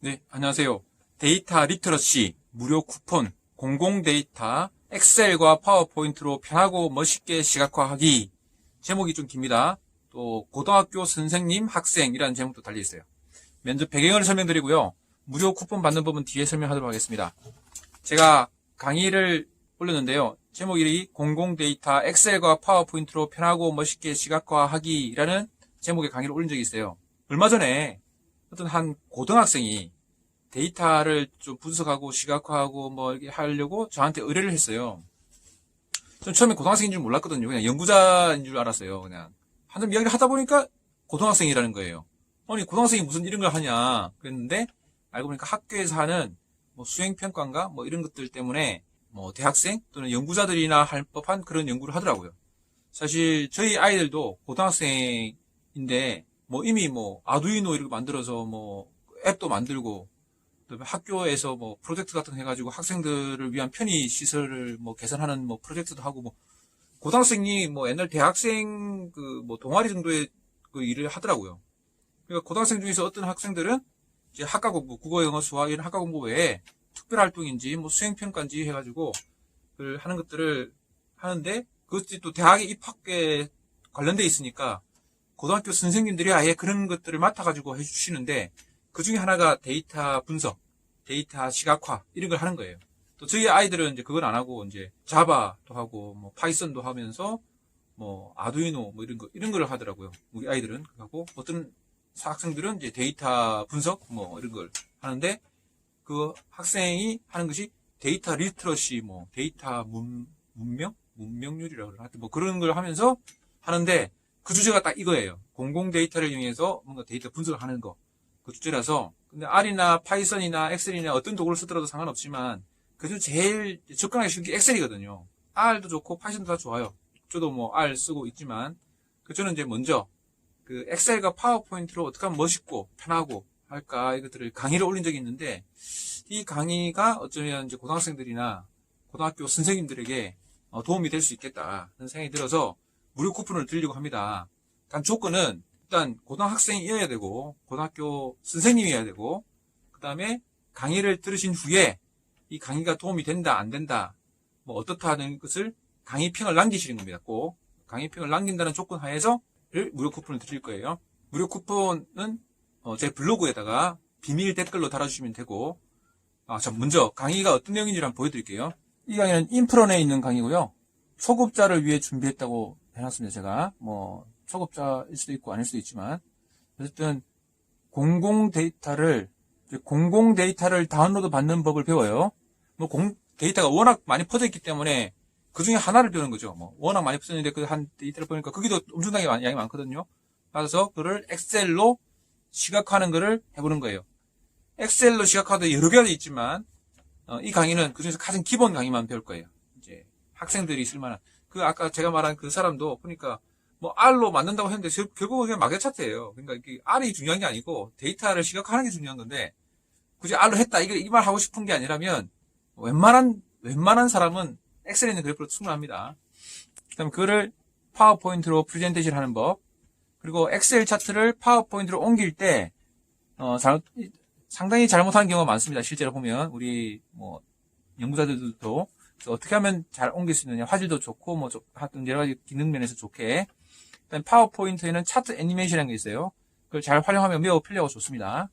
네, 안녕하세요. 데이터 리터러시 무료 쿠폰 공공 데이터 엑셀과 파워포인트로 편하고 멋있게 시각화하기 제목이 좀 깁니다. 또 고등학교 선생님 학생이라는 제목도 달려 있어요. 먼저 배경을 설명드리고요. 무료 쿠폰 받는 법은 뒤에 설명하도록 하겠습니다. 제가 강의를 올렸는데요. 제목이 공공 데이터 엑셀과 파워포인트로 편하고 멋있게 시각화하기라는 제목의 강의를 올린 적이 있어요. 얼마 전에 어떤 한 고등학생이 데이터를 좀 분석하고 시각화하고 뭐 이렇게 하려고 저한테 의뢰를 했어요. 전 처음에 고등학생인 줄 몰랐거든요. 그냥 연구자인 줄 알았어요. 그냥 한참 이야기를 하다 보니까 고등학생이라는 거예요. 아니 고등학생이 무슨 이런 걸 하냐 그랬는데 알고 보니까 학교에서 하는 뭐 수행평가인가 뭐 이런 것들 때문에 뭐 대학생 또는 연구자들이나 할 법한 그런 연구를 하더라고요. 사실 저희 아이들도 고등학생인데 뭐 이미 뭐 아두이노 이렇게 만들어서 뭐 앱도 만들고 그다음에 학교에서 뭐 프로젝트 같은 거 해가지고 학생들을 위한 편의 시설을 뭐 개선하는 뭐 프로젝트도 하고 뭐 고등학생이 뭐 옛날 대학생 그 뭐 동아리 정도의 그 일을 하더라고요. 그러니까 고등학생 중에서 어떤 학생들은 이제 학과 공부, 국어, 영어, 수학 이런 학과 공부 외에 특별 활동인지 뭐 수행 평가인지 해가지고 그 하는 것들을 하는데 그것이 또 대학에 입학에 관련돼 있으니까 고등학교 선생님들이 아예 그런 것들을 맡아가지고 해주시는데 그 중에 하나가 데이터 분석, 데이터 시각화 이런 걸 하는 거예요. 또 저희 아이들은 이제 그건 안 하고 이제 자바도 하고 뭐 파이썬도 하면서 뭐 아두이노 뭐 이런 거 이런 걸 하더라고요. 우리 아이들은 하고 어떤 학생들은 이제 데이터 분석 뭐 이런 걸 하는데 그 학생이 하는 것이 데이터 리트러시 뭐 데이터 문, 문명 문명률이라고 하여튼 뭐 그런 걸 하면서 하는데 그 주제가 딱 이거예요. 공공 데이터를 이용해서 뭔가 데이터 분석을 하는 거. 그 주제라서 근데 R이나 파이썬이나 엑셀이나 어떤 도구를 쓰더라도 상관없지만 그중 제일 접근하기 쉬운 게 엑셀이거든요. R도 좋고 파이썬도 다 좋아요. 저도 뭐 R 쓰고 있지만 그 저는 이제 먼저 그 엑셀과 파워포인트로 어떻게 하면 멋있고 편하고 할까 이것들을 강의를 올린 적이 있는데 이 강의가 어쩌면 이제 고등학생들이나 고등학교 선생님들에게 어, 도움이 될 수 있겠다 그런 생각이 들어서 무료 쿠폰을 드리려고 합니다. 단 조건은 일단 고등학생이어야 되고 고등학교 선생님이어야 되고 그 다음에 강의를 들으신 후에 이 강의가 도움이 된다 안 된다 뭐 어떻다 하는 것을 강의평을 남기시는 겁니다. 꼭 강의평을 남긴다는 조건 하에서 무료 쿠폰을 드릴 거예요. 무료 쿠폰은 어, 제 블로그에다가 비밀 댓글로 달아주시면 되고 아, 자 먼저 강의가 어떤 내용인지 한번 보여드릴게요. 이 강의는 인프런에 있는 강의고요. 초급자를 위해 준비했다고 해놨습니다. 제가 뭐 초급자일 수도 있고 아닐 수도 있지만 어쨌든 공공 데이터를 공공 데이터를 다운로드 받는 법을 배워요. 뭐 공, 데이터가 워낙 많이 퍼져 있기 때문에 그 중에 하나를 배우는 거죠. 뭐 워낙 많이 퍼졌는데 그 한 데이터를 보니까 거기도 엄청나게 많- 양이 많거든요. 그래서 그를 엑셀로 시각화하는 거를 해보는 거예요. 엑셀로 시각화도 여러 개가 있지만 어, 이 강의는 그 중에서 가장 기본 강의만 배울 거예요. 이제 학생들이 쓸 만한 그 아까 제가 말한 그 사람도 보니까 뭐 R로 만든다고 했는데 저- 결국은 그냥 마개 차트예요. 그러니까 이게 R이 중요한 게 아니고 데이터를 시각화하는 게 중요한 건데 굳이 R로 했다 이거 이말 하고 싶은 게 아니라면 웬만한 웬만한 사람은 엑셀에 있는 그래프로 충분합니다. 그다음 그거를 파워포인트로 프레젠테이션 하는 법 그리고 엑셀 차트를 파워포인트로 옮길 때 어, 잘- 상당히 잘못하는 경우가 많습니다. 실제로 보면 우리 뭐 연구자들도 어떻게 하면 잘 옮길 수 있느냐 화질도 좋고 뭐 조- 하여튼 여러 가지 기능 면에서 좋게 그다음 파워포인트에는 차트 애니메이션이라는 게 있어요. 그걸 잘 활용하면 매우 편리하고 좋습니다.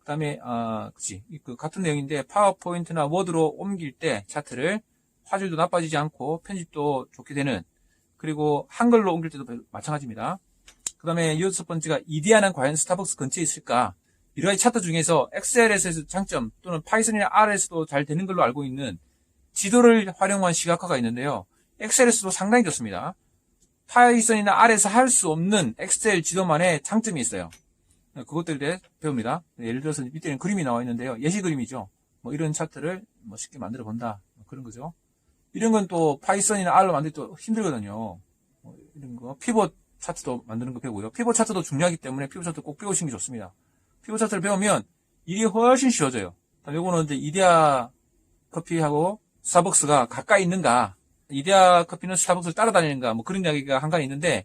그 다음에 아 그치 이그 같은 내용인데 파워포인트나 워드로 옮길 때 차트를 화질도 나빠지지 않고 편집도 좋게 되는 그리고 한글로 옮길 때도 마찬가지입니다. 그 다음에 여섯 번째가 이디아는 과연 스타벅스 근처에 있을까? 이러한 차트 중에서 엑셀에서 장점 또는 파이썬이나 R에서도 잘 되는 걸로 알고 있는 지도를 활용한 시각화가 있는데요. 엑셀에서도 상당히 좋습니다. 파이썬이나 R에서 할 수 없는 엑셀 지도만의 장점이 있어요. 그것들에 대해 배웁니다. 예를 들어서 밑에는 그림이 나와 있는데요. 예시 그림이죠. 뭐 이런 차트를 뭐 쉽게 만들어 본다. 뭐 그런 거죠. 이런 건 또 파이썬이나 R로 만들기 또 힘들거든요. 뭐 이런 거 피벗 차트도 만드는 거 배우고요. 피벗 차트도 중요하기 때문에 피벗 차트 꼭 배우시는 게 좋습니다. 피벗 차트를 배우면 일이 훨씬 쉬워져요. 요거는 이제 이데아 커피하고 스타벅스가 가까이 있는가, 이데아 커피는 스타벅스를 따라다니는가, 뭐 그런 이야기가 한 가지 있는데,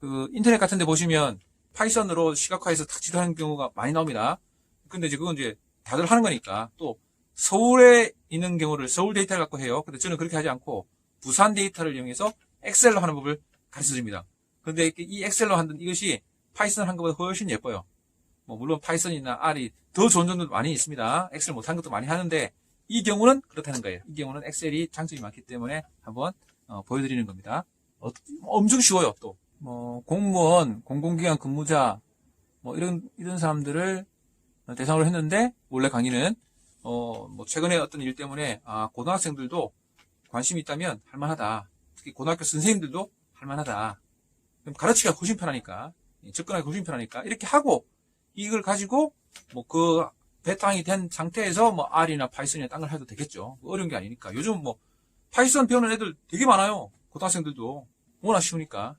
그 인터넷 같은 데 보시면 파이썬으로 시각화해서 탁 지도하는 경우가 많이 나옵니다. 근데 이제 그건 이제 다들 하는 거니까 또 서울에 있는 경우를 서울 데이터를 갖고 해요. 근데 저는 그렇게 하지 않고 부산 데이터를 이용해서 엑셀로 하는 법을 가르쳐 드립니다. 근데 이 엑셀로 하는 이것이 파이썬 한 것보다 훨씬 예뻐요. 뭐 물론 파이썬이나 R이 더 좋은 점도 많이 있습니다. 엑셀 못한 것도 많이 하는데 이 경우는 그렇다는 거예요. 이 경우는 엑셀이 장점이 많기 때문에 한번 어, 보여드리는 겁니다. 어, 엄청 쉬워요. 또 뭐 공무원, 공공기관 근무자 뭐 이런 이런 사람들을 대상으로 했는데 원래 강의는 어, 뭐 최근에 어떤 일 때문에 아, 고등학생들도 관심이 있다면 할만하다. 특히 고등학교 선생님들도 할만하다. 그럼 가르치기가 훨씬 편하니까 예, 접근하기 훨씬 편하니까 이렇게 하고 이걸 가지고 뭐그 배당이 된 상태에서 뭐 R이나 파이썬이나 딴 걸 해도 되겠죠. 어려운 게 아니니까. 요즘 뭐 파이썬 배우는 애들 되게 많아요. 고등학생들도 워낙 쉬우니까